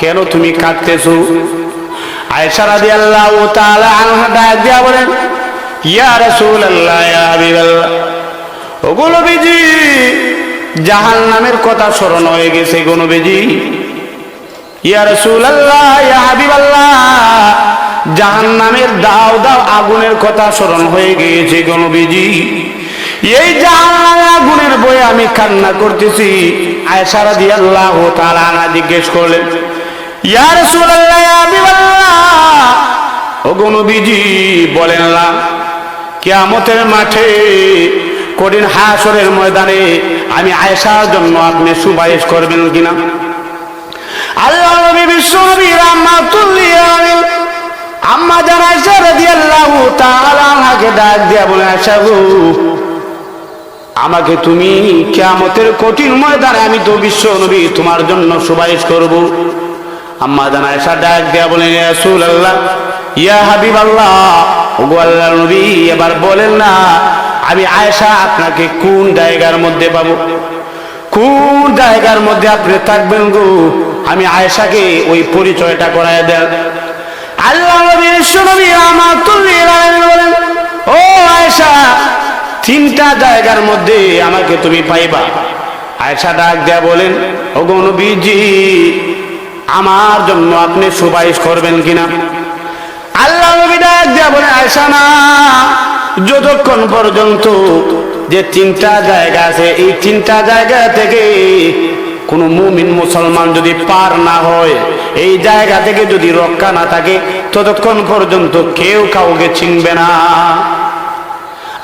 কেন তুমি কাঁদতেছো? আনহা ডাক বলেন, ইয়া রাসূলুল্লাহ, ইয়া হাবিবাল্লাহ ওগো নবীজি জাহান্নামের কথা স্মরণ হয়ে গেছে গো নবীজি ইয়া রাসূলুল্লাহ হাবিবাল্লাহ, জাহান্নামের দাও দাও আগুনের কথা স্মরণ হয়ে গিয়েছে গো নবীজি এই জাহান্নামের আগুনের বয়ে আমি কান্না করতেছি। আয়েশা রাদিয়াল্লাহু তাআলা আনা জিজ্ঞেস করলেন, ইয়া রাসূলুল্লাহ, ইয়া হাবিবাল্লাহ। ওগো নবীজি বলেন না কিয়ামতের মাঠে কঠিন হাসরের ময়দানে আমি আয়েশার জন্য আপনি সুপারিশ করবেন কিনা? আল্লাহ নবী বিশ্ব নবী আম্মা জান আয়েশা রাদিয়াল্লাহু তাআলা আনহাকে ডাক দিয়া বলে আয়েশা গো আমাকে তুমি কিয়ামতের কঠিন ময়দানে আমি তো বিশ্ব নবী তোমার জন্য সুপারিশ করব। আম্মা জান আয়েশা ডাক দিয়া বলেন, ইয়া রাসূলুল্লাহ, ইয়া হাবিবাল্লাহ, ওগো আল্লাহর নবী, এবার বলেন না, আমি আয়েশা আপনাকে কোন জায়গার মধ্যে পাবো? কোন জায়গার মধ্যে আপনি থাকবেন গো? আমি আয়েশাকে ওই পরিচয়টা করায় দেন। আল্লাহ নবী বিশ্বনবী রাহমাতুল্লিল আলামিন বলেন, ও আয়েশা তিনটা জায়গার মধ্যে আমাকে তুমি পাইবা। আয়েশা ডাক দেয়া বলেন, ওগো আমার জন্য আপনি সুপারিশ করবেন কিনা? আল্লাহ নবী ডাক দেয়া বলেন, আয়েশা না, যতক্ষণ পর্যন্ত যে তিনটা জায়গা আছে, এই তিনটা জায়গা থেকে কোনো মুমিন মুসলমান যদি পার না হয়, এই জায়গা থেকে যদি রক্ষা না থাকে, ততক্ষণ পর্যন্ত কেউ কাউকে চিনবে না।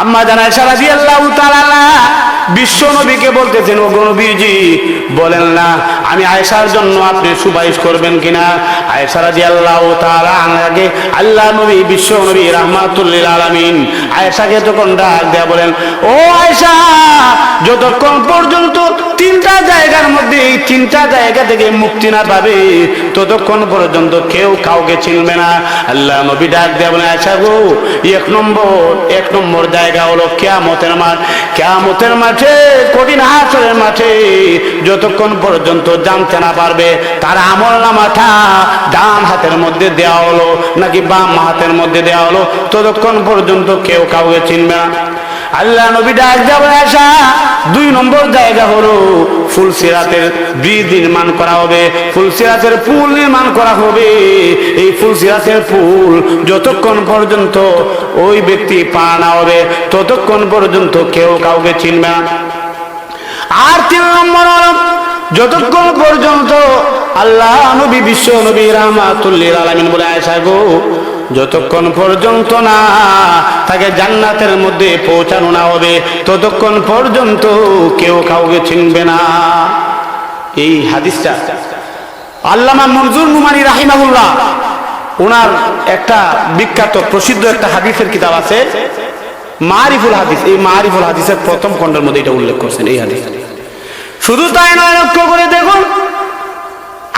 আম্মা জানা সারা দিয়ে আল্লাহ বিশ্ব নবীকে বলতেছেন ও নবীজি, বলেন না, আমি আয়সার জন্য আপনি সুপারিশ করবেন কিনা? আয়েশা রাজি আল্লাহ তাআলা আগে আল্লাহ নবী, বিশ্ব নবী রহমাতুল্লিল আলমিন। আয়েশাকে তখন ডাক দেয়া বলেন, ও আয়সা যতক্ষণ পর্যন্ত তিনটা জায়গার মধ্যে, এই তিনটা জায়গা থেকে মুক্তি না পাবে, ততক্ষণ পর্যন্ত কেউ কাউকে চিনবে না। আল্লাহ নবী ডাক দেয়া বলেন আয়েশা গো, এক নম্বর এক নম্বর জায়গা হলো কেয়ামতের মাঠ। কেয়ামতের মাঠে, কঠিন হাসরের মাঠে, যতক্ষণ পর্যন্ত জানতে না পারবে, তার আমল নামাটা ডান হাতের মধ্যে দেওয়া হলো, নাকি বাম হাতের মধ্যে দেওয়া হলো, ততক্ষণ পর্যন্ত কেউ কাউকে চিনবে না। আল্লাহ নবী ডাক যাবে আসা, দুই নম্বর জায়গা হলো ফুলসিরাতের ব্রিজ নির্মাণ করা হবে ফুলসিরাতের পুল নির্মাণ করা হবে। এই ফুলসিরাতের পুল যতক্ষণ পর্যন্ত ওই ব্যক্তি পা না হবে, ততক্ষণ পর্যন্ত কেউ কাউকে চিনবে না। আর তিন নম্বর যতক্ষণ পর্যন্ত আল্লাহ নবী বিশ্ব নবী রাহমাতুল্লিল আলামিন বলে আয়েশা গো যতক্ষণ পর্যন্ত না তাকে জান্নাতের মধ্যে পৌঁছানো না হবে, ততক্ষণ পর্যন্ত কেউ কাউকে চিনবে না। এই হাদিসটা আল্লামা মনজুর নুমানি রাহিমাহুল্লাহ ওনার একটা বিখ্যাত, প্রসিদ্ধ একটা হাদিসের কিতাব আছে, মারিফুল হাদিস। এই মারিফুল হাদিসের প্রথম খণ্ডের মধ্যে এটা উল্লেখ করছেন এই হাদিস শুধু তাই নয়, লক্ষ্য করে দেখুন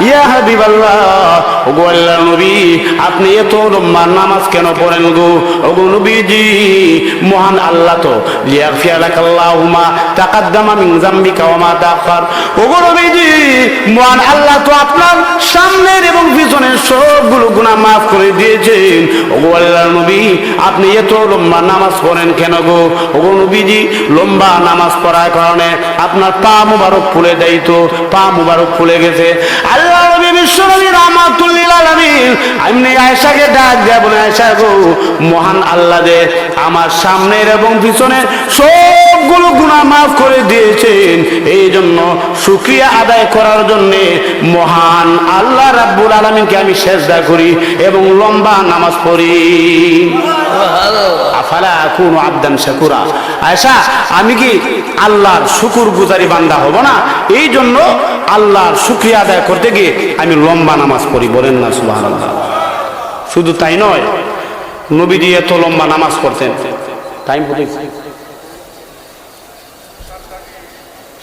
ইয়া হাবিবাল্লাহ ওগো আল্লাহর নবী, আপনি এত লম্বা নামাজ কেন পড়েন গো? ওগো নবীজি, মহান আল্লাহ তো। আল্লাহ তো আপনার আপনি এত লম্বা নামাজ কেন গো? ওগো নবীজি, লম্বা নামাজ পড়ার কারণে আপনার পা মুবারক ফুলে যাইত পা মুবারক ফুলে গেছে। আল্লাহ আমি ডাক মহান আমার সামনের এবং পিছনের সব সবগুলো গুনাহ মাফ করে দিয়েছেন। এই জন্য শুক্রিয়া আদায় করার জন্য মহান আল্লাহ রাব্বুল আলমিনকে আমি সেজদা করি এবং লম্বা নামাজ পড়ি। আফালা আকুনু আবদান শাকুরা। আয়সা আমি কি আল্লাহর শুকুর গুজারি বান্দা হব না? এই জন্য আল্লাহর শুক্রিয়া আদায় করতে গিয়ে আমি লম্বা নামাজ পড়ি বলেন না সুবহানাল্লাহ। শুধু তাই নয় নবীজি এত লম্বা নামাজ পড়তেন। টাইম হতে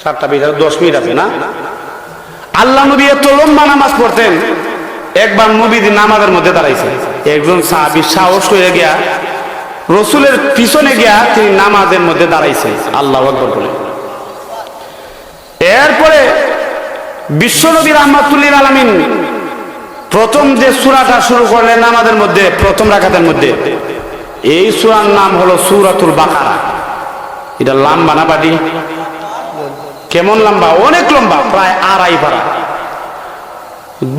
সাতটা বিশ দশ মিনিট আছে না? আল্লাহ নবী এত লম্বা নামাজ পড়তেন, একবার নবীজি নামাজের মধ্যে দাঁড়াইছে। একজন সাহাবি সাহস হয়ে গিয়া, রসুলের পিছনে গিয়া তিনি নামাজের মধ্যে দাঁড়াইছে। আল্লাহ আকবর বলে। এরপরে বিশ্বনবী রহমাতুল্লিল আলমিন প্রথম যে সুরাটা শুরু করলেন নামাজের মধ্যে, প্রথম রাখাতের মধ্যে, এই সুরার নাম হলো সুরাতুল বাকারা। এটা লাম্বা না, বাটি? কেমন লম্বা? অনেক লম্বা, প্রায় আড়াই পারা।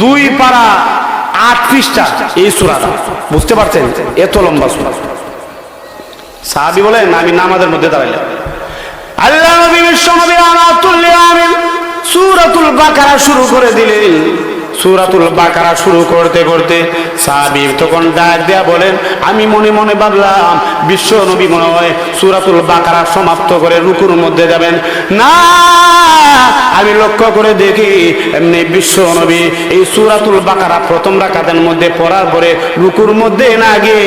দুই পারা আট পৃষ্ঠা এই সুরা বুঝতে পারছেন? এত লম্বা সুরা। সাহাবি বলেন, আমি নামাজের মধ্যে দাঁড়াইলাম। আল্লাহ নবী বিশ্বনবী রহমাতুল্লিল আমিন সূরাতুল বাকারা শুরু করে দিলেন। সুরাতুল বাকারা শুরু করতে করতে সাহাবিব তখন ডাক দেয়া বলেন আমি মনে মনে ভাবলাম বিশ্ব নবী মনে হয় সুরাতুল বাকারা সমাপ্ত করে রুকুর মধ্যে যাবেন। না আমি লক্ষ্য করে দেখি এমনি বিশ্ব নবী এই সুরাতুল বাকারা প্রথম রাকাতের মধ্যে পড়ার পরে রুকুর মধ্যে না গিয়ে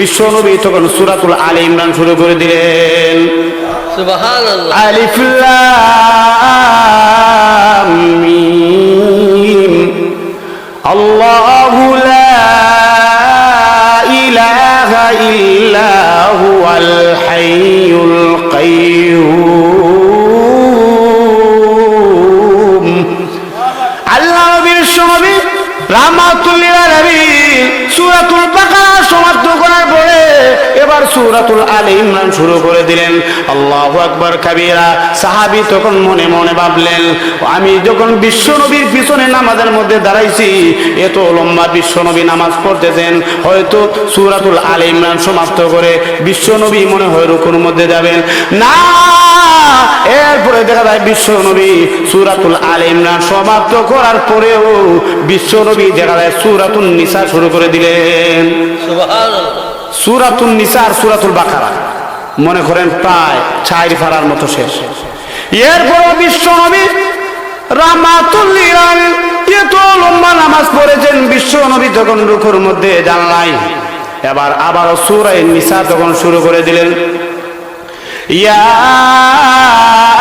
বিশ্ব নবী তখন সুরাতুল আলী ইমরান শুরু করে দিলেন। সুবহানাল্লাহ। আলিফ লাম إله إلا هو الحي القيوم. সূরাতুল আলী ইমরান শুরু করে দিলেন। আল্লাহু আকবার কাবীরা সাহাবী তখন মনে মনে ভাবলেন, আমি যখন বিশ্ব নবীর পিছনে নামাজের মধ্যে দাঁড়াইছি, এত লম্বা বিশ্ব নবী নামাজ পড়তেছেন, হয়তো সূরাতুল আলী ইমরান সমাপ্ত করে বিশ্ব নবী মনে হয় রুকুর মধ্যে যাবেন। না, এরপরে দেখা যায় বিশ্ব নবী সুরাতুল আল ইমরান সমাপ্ত করার পরেও বিশ্ব নবী দেখা যায় সুরাতুল নিসা শুরু করে দিলেন। সুরাতুল নিসার সুরাতুল বাকারা। মনে করেন প্রায় চার ফারার মতো শেষ। এরপর বিশ্ব নবী রামাতুল এত লম্বা নামাজ পড়েছেন। বিশ্ব নবী যখন রুখুর মধ্যে জানলাই এবার আবার সুরাই নিসা তখন শুরু করে দিলেন, ইয়া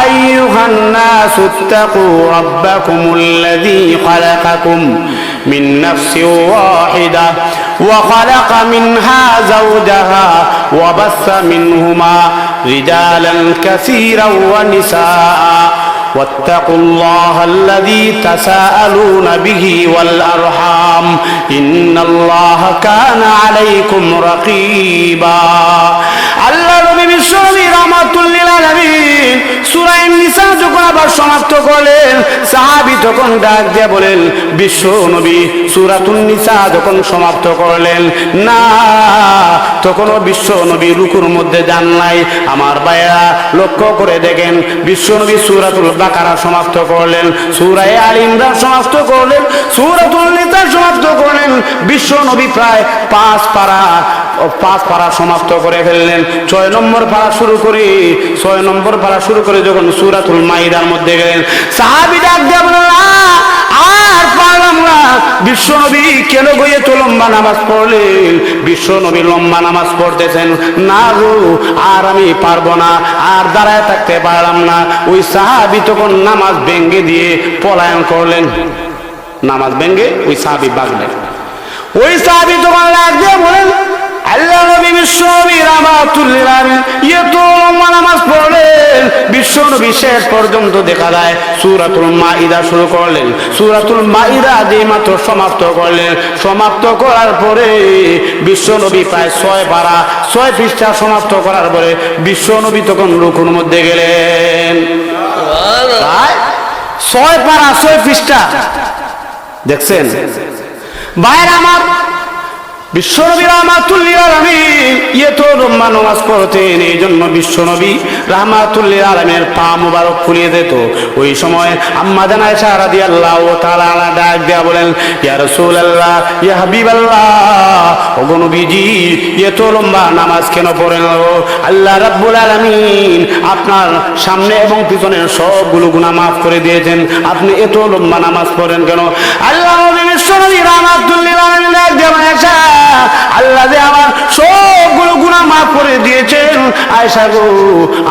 আইয়ুহান নাস তাকু রাব্বাকুমুল্লাযী খালাকাকুম মিন নাফসিন ওয়াহিদাহ وخلق منها زوجها وبث منهما رجالا كثيرا ونساء. واتقوا الله الذي تساءلون به والأرحام. إن الله كان عليكم رقيبا. الله ربي بالسلام رحمة للعالمين আমার ভাইয়া লক্ষ্য করে দেখেন, বিশ্ব নবী সূরাতুল বাকারা সমাপ্ত করলেন, সূরায়ে আল ইমরান সমাপ্ত করলেন, সূরাতুল নিসা সমাপ্ত করলেন, বিশ্ব নবী প্রায় পাঁচ পারা পাঁচ পাড়া সমাপ্ত করে ফেললেন। ছয় নম্বর পাড়া শুরু করে। ছয় নম্বর পাড়া শুরু করে যখন সুরাতুল মাইদার মধ্যে গেলেন সাহাবি ডাক দিয়ে বললেন, "আ, আর পারলাম না। বিশ্ব নবী কেন গিয়ে তো লম্বা নামাজ পড়লেন? বিশ্ব নবী লম্বা নামাজ পড়তেছেন। না গো আর আমি পারব না আর দাঁড়ায় থাকতে পারলাম না। ওই সাহাবি তখন নামাজ ভেঙ্গে দিয়ে পলায়ন করলেন। নামাজ ভেঙ্গে ওই সাহাবি বাগলেন ওই সাহাবি তোমার লাগবে বলেন আল্লাহ নবী বিশ্ব নবী রামাতুল্লিল আলামিন এত লম্বা নামাজ পড়লেন। বিশ্ব নবী শেষ পর্যন্ত দেখা যায় সূরাতুল মাইদা শুরু করলেন। সূরাতুল মাইদা যে মাত্র সমাপ্ত করলেন। সমাপ্ত করার পরে বিশ্ব নবী প্রায় ছয় পারা, ছয় পৃষ্ঠা সমাপ্ত করার পরে বিশ্ব নবী তখন রুকুর মধ্যে গেলেন। ছয় পারা, ছয় পৃষ্ঠা। দেখছেন? ভাইয়ের আমার বিশ্বনবী ইয়ে তো নামাজ এই জন্য বিশ্বনবী পা মুবারক ফুলিয়ে দিত। ওই সময় আম্মা জানায় সারা আল্লাহ ও ডাক বলেন আল্লাহ ইয়া হাবিব আল্লাহ ও গনবীজি ইয়ে তো নামাজ কেন পড়েন আল্লাহ রাব্বুল আলমিন আপনার সামনে এবং পিছনে সবগুলো গুনাহ মাফ করে দিয়েছেন। আপনি এত লম্বা নামাজ পড়েন কেন? আল্লাহ নবী বিশ্বনবী রহমাতুল্লিল আলমিন ডাক আয়েশা, আল্লাহ যে আমার সবগুলো গুনাহ মাফ করে দিয়েছেন। আয়সা গো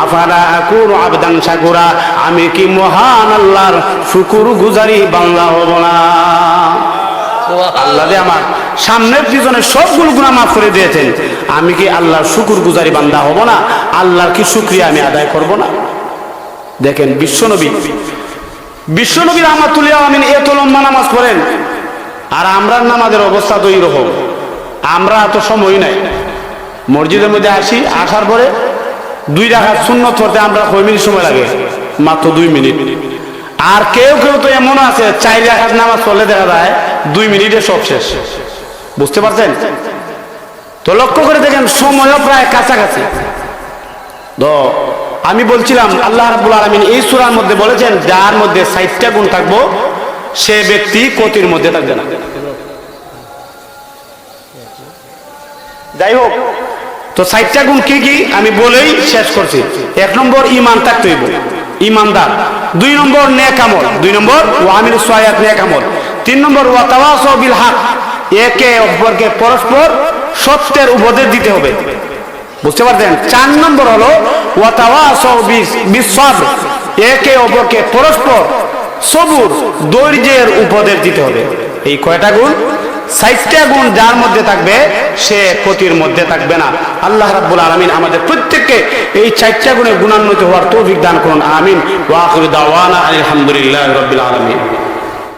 আফারা কুর আবদান সাকুরা? আমি কি মহান আল্লাহর শুকুর গুজারি বাংলা হব না? আল্লাহ যে আমার সামনের পিছনে সবগুলো গুনাহ মাফ করে দিয়েছেন। আমি কি আল্লাহর শুকুর গুজারি বান্দা হব না? আল্লাহর কি শুক্রিয়া আমি আদায় করব না? দেখেন বিশ্বনবী বিশ্বনবী রহমাতুল্লাহ আমিন এত লম্বা নামাজ পড়েন আর আমরা নামাজের অবস্থা তো এইরকম আমরা এত সময় নাই। মসজিদের মধ্যে আসি, আসার পরে দুই রাখার শূন্য পড়তে আমরা কয় মিনিট সময় লাগে? মাত্র দুই মিনিট। আর কেউ কেউ তো এমন আছে, চার রাখার নামাজ পড়লে দেখা যায় দুই মিনিটে সব শেষ। বুঝতে পারছেন? তো লক্ষ্য করে দেখেন, সময়ও প্রায় কাছাকাছি। তো আমি বলছিলাম, আল্লাহ রাব্বুল আলামিন এই সুরার মধ্যে বলেছেন, যার মধ্যে ষাটটা গুণ থাকব, সে ব্যক্তি কতির মধ্যে থাকবে না। যাই হোক, তো ষাটটা গুণ কি কি? আমি বলেই শেষ করছি। এক নম্বর ইমান থাকতে হইব। ইমানদার দুই নম্বর নেক আমল। দুই নম্বর ওয়ামিল সোয়াত নেক আমল। তিন নম্বর ওয়াতাওয়াস বিল হক। একে অপরকে পরস্পর সত্যের উপদেশ দিতে হবে। বুঝতে পারছেন? চার নম্বর হলো ওয়াতাওয়াস বিশ্বাস একে অপরকে পরস্পর সবুর ধৈর্যের উপদেশ দিতে হবে। এই কয়টা গুণ? ষাটটা গুণ যার মধ্যে থাকবে, সে ক্ষতির মধ্যে থাকবে না। আল্লাহ রাব্বুল আলামিন আমাদের প্রত্যেককে এই চারটা গুণে গুণান্বিত হওয়ার তৌফিক দান করুন। আমিন। ওয়া আখিরু দাওয়ানা আলহামদুলিল্লাহি রাব্বিল আলামিন।